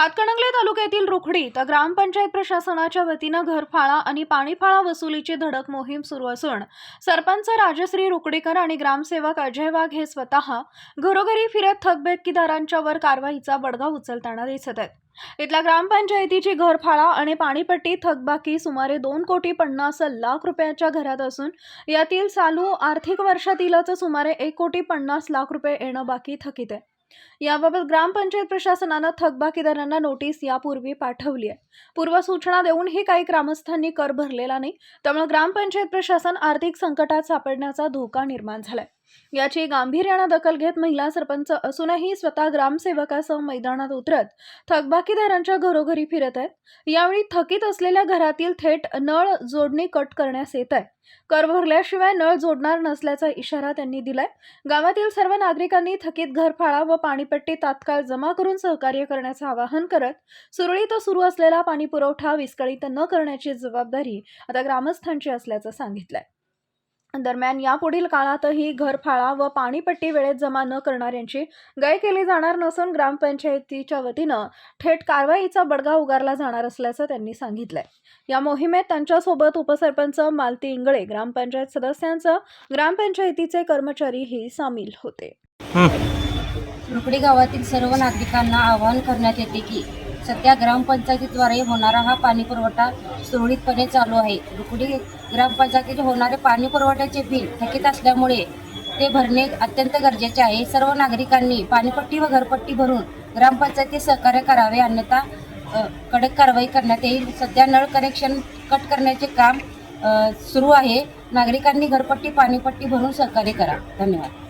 हातकणंगले तालुक्यातील रुखडी तर ग्रामपंचायत प्रशासनाच्या वतीनं घरफाळा आणि पाणीफाळा वसुलीची धडक मोहीम सुरू असून सरपंच राजश्री रुकडीकर आणि ग्रामसेवक अजय वाघ हे स्वतः घरोघरी फिरत थकबेकीदारांच्यावर कारवाईचा बडगा उचलताना दिसत आहेत. इथल्या ग्रामपंचायतीची घरफाळा आणि पाणीपट्टी थकबाकी सुमारे दोन कोटी पन्नास लाख रुपयाच्या घरात असून यातील चालू आर्थिक वर्षातीलच सुमारे एक कोटी पन्नास लाख रुपये येणं बाकी थकीत आहे. याबाबत ग्रामपंचायत प्रशासनानं थकबाकीदारांना नोटीस यापूर्वी पाठवली आहे. पूर्वसूचना देऊनही काही ग्रामस्थांनी कर भरलेला नाही त्यामुळे ग्रामपंचायत प्रशासन आर्थिक संकटात सापडण्याचा धोका निर्माण झालाय. याची गांभीर्यानं दखल घेत महिला सरपंच असूनही स्वतः ग्रामसेवकासह मैदानात उतरत थकबाकीदारांच्या घरोघरी फिरत आहेत. यावेळी थकीत असलेल्या घरातील थेट नळ जोडणी कट करण्यास येत आहे. कर भरल्याशिवाय नळ जोडणार नसल्याचा इशारा त्यांनी दिलाय. गावातील सर्व नागरिकांनी थकीत घरफाळा व पाणीपट्टी तात्काळ जमा करून सहकार्य करण्याचं आवाहन करत सुरळीत सुरू असलेला पाणी पुरवठा विस्कळीत न करण्याची जबाबदारी आता ग्रामस्थांची असल्याचं सांगितलंय. दरम्यान यापुढील काळातही घरफाळा व पाणीपट्टी वेळेत जमा न करणाऱ्यांची गय केली जाणार नसून ग्रामपंचायतीच्या वतीनं थेट कारवाईचा बडगा उगारला जाणार असल्याचं त्यांनी सांगितलंय. या मोहिमेत त्यांच्यासोबत उपसरपंच मालती इंगळे ग्रामपंचायत सदस्यांचं ग्रामपंचायतीचे कर्मचारीही सामील होते. रुकडी गावातील सर्व नागरिकांना आवाहन करण्यात येते की सध्या ग्रामपंचायतीद्वारे होणारा हा पाणी पुरवठा सुरळीतपणे चालू आहे. रुकडी ग्रामपंचायतीचे होणारे पाणी पुरवठ्याचे बिल थकीत असल्यामुळे ते भरणे अत्यंत गरजेचे आहे. सर्व नागरिकांनी पाणीपट्टी व घरपट्टी भरून ग्रामपंचायतीत सहकार्य करावे. अन्यथा कडक कारवाई करण्यात येईल. सध्या नळ कनेक्शन कट करण्याचे काम सुरू आहे. नागरिकांनी घरपट्टी पाणीपट्टी भरून सहकार्य करा. धन्यवाद.